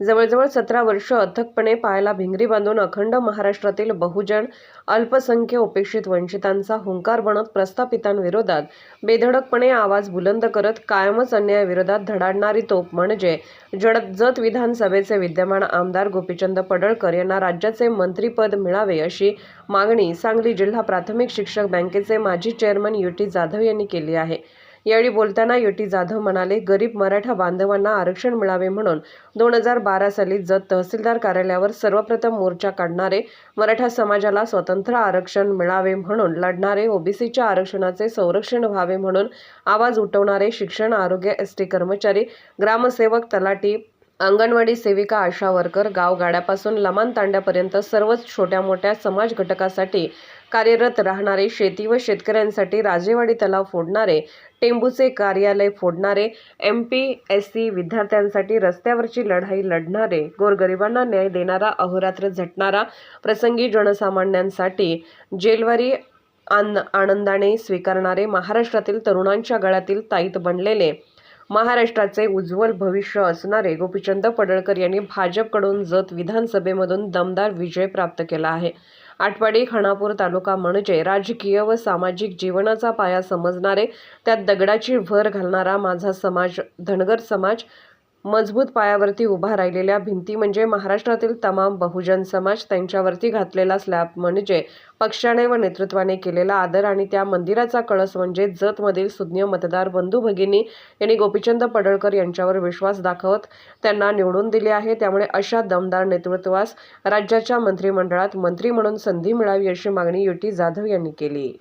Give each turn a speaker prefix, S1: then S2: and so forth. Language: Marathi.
S1: जवळजवळ सतरा वर्ष अथकपणे पायाला भिंगरी बांधून अखंड महाराष्ट्रातील बहुजन अल्पसंख्य उपेक्षित वंचितांचा हुंकार बनत प्रस्थापितांविरोधात बेधडकपणे आवाज बुलंद करत कायमच अन्यायाविरोधात धडाडणारी तोप म्हणजे जड जत विधानसभेचे विद्यमान आमदार गोपीचंद पडळकर यांना राज्याचे मंत्रीपद मिळावे अशी मागणी सांगली जिल्हा प्राथमिक शिक्षक बँकेचे माजी चेअरमन यू टी जाधव यांनी केली आहे. यावेळी बोलताना युटी जाधव म्हणाले गरीब मराठा बांधवांना आरक्षण मिळावे म्हणून दोन हजार बारा साली जत तहसीलदार कार्यालयावर सर्वप्रथम मोर्चा काढणारे मराठा समाजाला स्वतंत्र आरक्षण मिळावे म्हणून लढणारे ओबीसीच्या आरक्षणाचे संरक्षण व्हावे म्हणून आवाज उठवणारे शिक्षण आरोग्य एस टी कर्मचारी ग्रामसेवक तलाठी अंगणवाडी सेविका आशा वर्कर गावगाड्यापासून लमान तांड्यापर्यंत सर्वच छोट्या मोठ्या समाज घटकासाठी कार्यरत राहणारे शेती व शेतकऱ्यांसाठी राजेवाडी तलाव फोडणारे टेंबूचे कार्यालय फोडणारे एम पी एस सी विद्यार्थ्यांसाठी रस्त्यावरची लढाई लढणारे गोरगरिबांना न्याय देणारा अहोरात्र झटणारा प्रसंगी जनसामान्यांसाठी जेलवारी आन आनंदाने स्वीकारणारे महाराष्ट्रातील तरुणांच्या गळ्यातील ताईत बनलेले महाराष्ट्राचे उज्ज्वल भविष्य असणारे गोपीचंद पडळकर यांनी भाजपकडून जत विधानसभेमधून दमदार विजय प्राप्त केला आहे. आटवाडी खानापूर तालुका म्हणजे राजकीय व सामाजिक जीवनाचा पाया समजणारे त्यात दगडाची भर घालणारा माझा समाज धनगर समाज मजबूत पायावरती उभा राहिलेल्या भिंती म्हणजे महाराष्ट्रातील तमाम बहुजन समाज त्यांच्यावरती घातलेला स्लॅब म्हणजे पक्षाने व नेतृत्वाने केलेला आदर आणि त्या मंदिराचा कळस म्हणजे जतमधील सुज्ञ मतदार बंधू भगिनी यांनी गोपीचंद पडळकर यांच्यावर विश्वास दाखवत त्यांना निवडून दिले आहे. त्यामुळे अशा दमदार नेतृत्वास राज्याच्या मंत्रिमंडळात मंत्री म्हणून संधी मिळावी अशी मागणी युटी जाधव यांनी केली.